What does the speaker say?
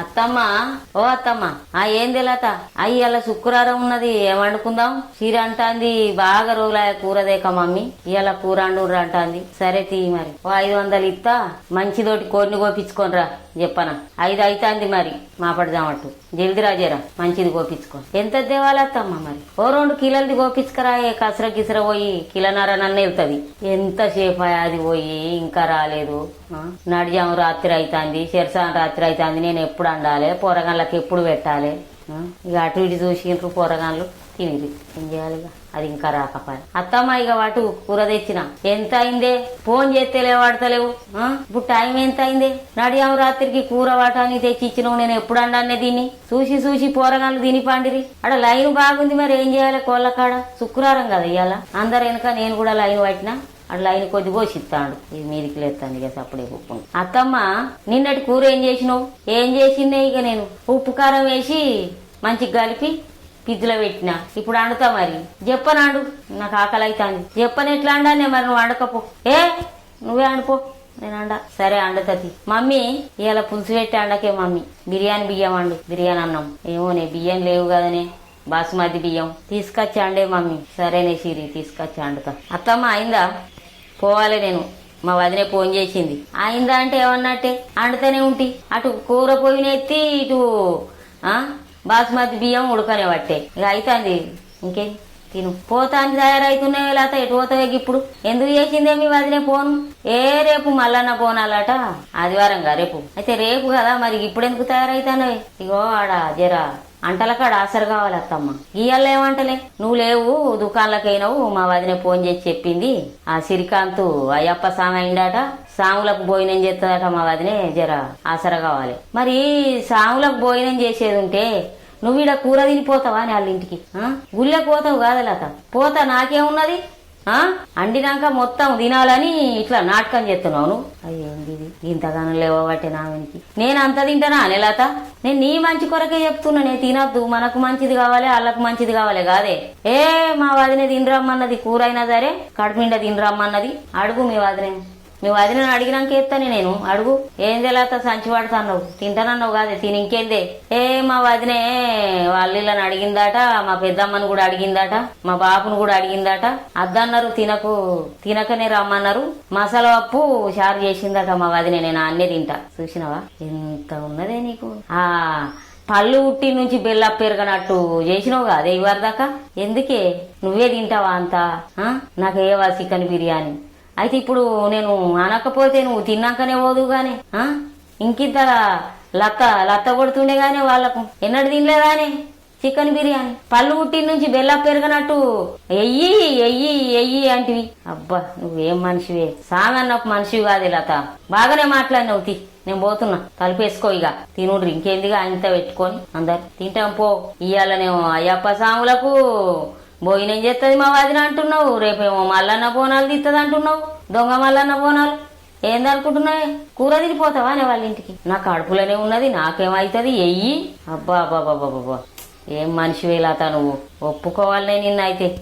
అత్తమ్మ ఓ అత్తమ్మ ఆ ఏంది లత అయ్యి అలా శుక్రవారం ఉన్నది ఏమనుకుందాం వండుకుందాం? చీర అంటాంది బాగా రోజుల కూరదేక మమ్మీ. ఇవాళ కూర అండుర్రా అంటాంది. సరే తీ మరి. ఓ ఐదు వందలు ఇస్తా మంచిదోటి కోడిని కోపించుకోనరా చెప్పనా. ఐదు అయితాంది మరి మాపడదామట్టు జల్ది రాజేరా మంచిది కోపించుకో. ఎంత దేవాలత్తమ్మ మరి? ఓ రెండు కిలోలది కోపించుకరా ఏ కసర కిసర పోయి కిలోన్నర నన్ను వెళ్తుంది ఎంతసేపు అది పోయి ఇంకా రాలేదు. నడిజాము రాత్రి అవుతుంది శరసాన్ రాత్రి అవుతుంది నేను ఎప్పుడు అండాలి? పోరగాళ్ళకి ఎప్పుడు పెట్టాలి? ఇక అటు ఇటు చూసిండ్రు పోరగాళ్ళు. తినిరి ఏం చేయాలి ఇక? అది ఇంకా రాకపోయా అత్తమ్మ ఇక వాటు కూర తెచ్చిన. ఎంత అయిందే? ఫోన్ చేస్తేలే వాడతలేవు ఇప్పుడు టైం ఎంత అయిందే? నడియాం రాత్రికి కూర వాటాన్ని తెచ్చి ఇచ్చినావు నేను ఎప్పుడు అండానే దీన్ని? చూసి చూసి పోరగాళ్ళు తిని పండిరి. అక్కడ లైన్ బాగుంది మరి. ఏం చేయాలి కోళ్ళ కాడ శుక్రవారం కదా ఇవాళ అందరు వెనక నేను కూడా లైన్ పట్టినా. అటు లైన్ కొద్ది పోసిస్తాడు ఇది మీదికి లేస్తాను ఇక అప్పుడే ఉప్పు అత్తమ్మ నిన్నటి కూర ఏం చేసినావు? ఏం చేసిందే ఇక నేను? ఉప్పు కారం వేసి మంచిగా కలిపి పిజ్జలో పెట్టిన. ఇప్పుడు వండుతా మరి. చెప్పనాడు. నాకు ఆకలి అవుతుంది చెప్పని ఎట్లా అండానే మరి? నువ్వు వండకపో. ఏ? నువ్వే వండుకో. నేను అండ సరే అండతది మమ్మీ ఇవాళ పులుసు పెట్టి అండకే మమ్మీ. బిర్యానీ బియ్యం వండు. బిర్యానీ అన్నం. ఏమోనే బియ్యం లేవు కదనే. బాసుమతి బియ్యం. తీసుకొచ్చి అండే మమ్మీ. సరేనే సిరి తీసుకొచ్చి అండుతా అత్తమ్మ అయిందా? పోవాలి నేను. మా వదినే ఫోన్ చేసింది. అయిందా అంటే ఏమన్నట్టే? అండుతూనే ఉంటి. అటు కూర పోయిన ఇటు బాస్మతి బియ్యం ఉడకనే పట్టే. ఇక అవుతుంది ఇంకేం తిను. పోతానికి తయారైతున్నాయి లేకపోతే ఎటు పోతావే ఇప్పుడు? ఎందుకు చేసిందే మీ వదిలే ఫోన్? ఏ రేపు మల్లన్న పోనాలట? ఆదివారంగా రేపు. అయితే రేపు కదా మరి ఇప్పుడు ఎందుకు తయారైతానవే? ఇగో ఆడ జరా అంటల కాడ ఆసరు కావాలి అత్తమ్మ. గీయాల ఏమంటలే? నువ్వు లేవు దుకాణాలకైనావు మా వదిన ఫోన్ చేసి చెప్పింది. ఆ సిరికాంత్ అయ్యప్ప సాంగ్ అయిందట సాములకు భోజనం చేస్తుందట మా వదినే జర ఆసర కావాలి. మరి సాములకు భోజనం చేసేది ఉంటే నువ్వు ఈడ కూర తినిపోతావా అని వాళ్ళ ఇంటికి? ఆ? గుళ్ళకి పోతావు కాదు లత పోతా నాకేమున్నది? ఆ? అండినాక మొత్తం తినాలని ఇట్లా నాటకం చేస్తున్నావు నువ్వు. అయ్యేంది ఇంతగానో లేవబట్టే నా వెనికి నేను అంత తింటానా అనేలాత నేను నీ మంచి కొరకే చెప్తున్నా నేను తినద్దు. మనకు మంచిది కావాలి వాళ్ళకు మంచిది కావాలి కాదే. ఏ మా వదిన తినరమ్మన్నది. కూర అయినా సరే కడుపునిండా తినరమ్మన్నది. అడుగు మీ వదిన. మీ వదిన అడిగినాక ఎత్తాను నేను. అడుగు. ఏం తెలియత సంచి పడతాన్నావు తింటానన్నావు కాదే. తిని ఇంకేందే? ఏ మా వదినే వాళ్ళు ఇలా అడిగిందట మా పెద్దమ్మని కూడా అడిగిందట మా బాపును కూడా అడిగిందట. అద్దన్నారు తినకు తినకనే రమ్మన్నారు. మసాలా పప్పు షారు చేసిందట మా వదినే నేను అన్నే తింటా. చూసినావా? ఎంత ఉన్నదే నీకు? ఆ పళ్ళు ఉట్టి నుంచి బెల్లా పెరగనట్టు చేసినావు కాదే ఇవారి దాకా ఎందుకే? నువ్వే తింటావా అంతా? నాకు ఏవా చికెన్ బిర్యానీ. అయితే ఇప్పుడు నేను అనకపోతే నువ్వు తిన్నాకనే పోదు గాని ఇంకింత లత్త లత్త కొడుతుండే గాని వాళ్ళకు ఎన్నడు తినలేదానే? చికెన్ బిర్యానీ. పళ్ళు పుట్టి నుంచి బెల్లం పెరగనట్టు ఎయ్యి ఎయ్యి ఎయ్యి అంటివి. అబ్బా నువ్వేం మనిషివే. సాంగన్నపు మనిషివి కాదు లత. బాగానే మాట్లాడినావు తి. నేను పోతున్నా. తలుపేసుకో ఇక తినుడ్రి. ఇంకేందిగా అంత పెట్టుకొని అందరు. తింటాం పో. ఇయ్యాలనేమో అయ్యప్ప సాములకు భోజనం చేస్తుంది మా వదిన అంటున్నావు. రేపేమో మల్లన్న బోనాలు తీస్తుంది అంటున్నావు. దొంగ మల్లన్న బోనాలు. ఏందనుకుంటున్నాయి కూర తిరిగిపోతావా అనే వాళ్ళ ఇంటికి? నా కడుపులోనే ఉన్నది నాకేమవుతుంది ఎయ్యి. అబ్బా అబ్బా అబ్బా అబ్బా ఏం మనిషి వేలాతా నువ్వు? ఒప్పుకోవాలనే నిన్నైతే.